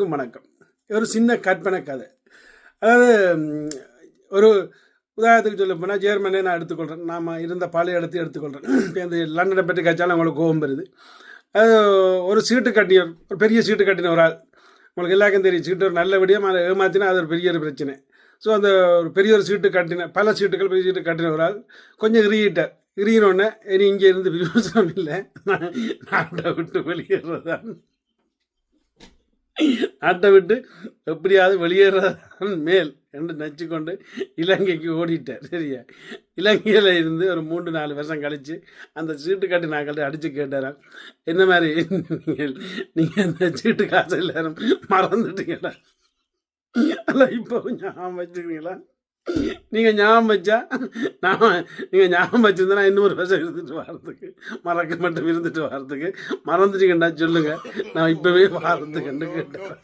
வணக்கம். ஒரு சின்ன கற்பனை கதை. அதாவது ஒரு உதாரணத்துக்கு சொல்ல போனால் ஜெர்மனே நான் எடுத்துக்கொள்கிறேன் நாம் இருந்த பழைய எடுத்து எடுத்துக்கொள்கிறேன் இப்போ இந்த லண்டனை பற்றி கச்சாலும் உங்களுக்கு கோபம் வருது. அது ஒரு சீட்டு கட்டியவர் ஒரு பெரிய சீட்டு கட்டின ஒரு ஆள். உங்களுக்கு எல்லாருக்கும் தெரியும் சீட்டு ஒரு நல்லபடியாக அதை ஏமாத்தினா அது ஒரு பெரிய ஒரு பிரச்சனை. ஸோ அந்த ஒரு பெரிய ஒரு சீட்டு கட்டின பல சீட்டுகள் பெரிய சீட்டு கட்டின ஒரு ஆள் கொஞ்சம் இறுகிட்டார். இறுகினோடனே இனி இங்கே இருந்து விமர்சனம் இல்லை. நான் விட்டு வெளியேறதான் நாட்டை விட்டு எப்படியாவது வெளியேறதான் மேல் என்று நச்சுக்கொண்டு இலங்கைக்கு ஓடிட்டார் சரியா? இலங்கையில் இருந்து ஒரு மூன்று நாலு வருஷம் கழித்து அந்த சீட்டு கட்டி நாங்கள்ட்ட அடித்து கேட்டாராம் என்ன மாதிரி நீங்கள்? நீங்கள் அந்த சீட்டு காசு எல்லாரும் மறந்துட்டீங்களா? அல்ல இப்போ ஞாபகம் வச்சுக்கிறீங்களா? நீங்கள் ஞாபகம் வச்சா நான் நீங்கள் ஞாபகம் வச்சிருந்தா நான் இன்னொரு வருஷம் இருந்துட்டு வர்றதுக்கு மறக்க மட்டும் இருந்துட்டு வர்றதுக்கு மறந்துட்டீங்கண்டா சொல்லுங்கள் நான் இப்போவே வாரத்துக்குன்னு கேட்டேன்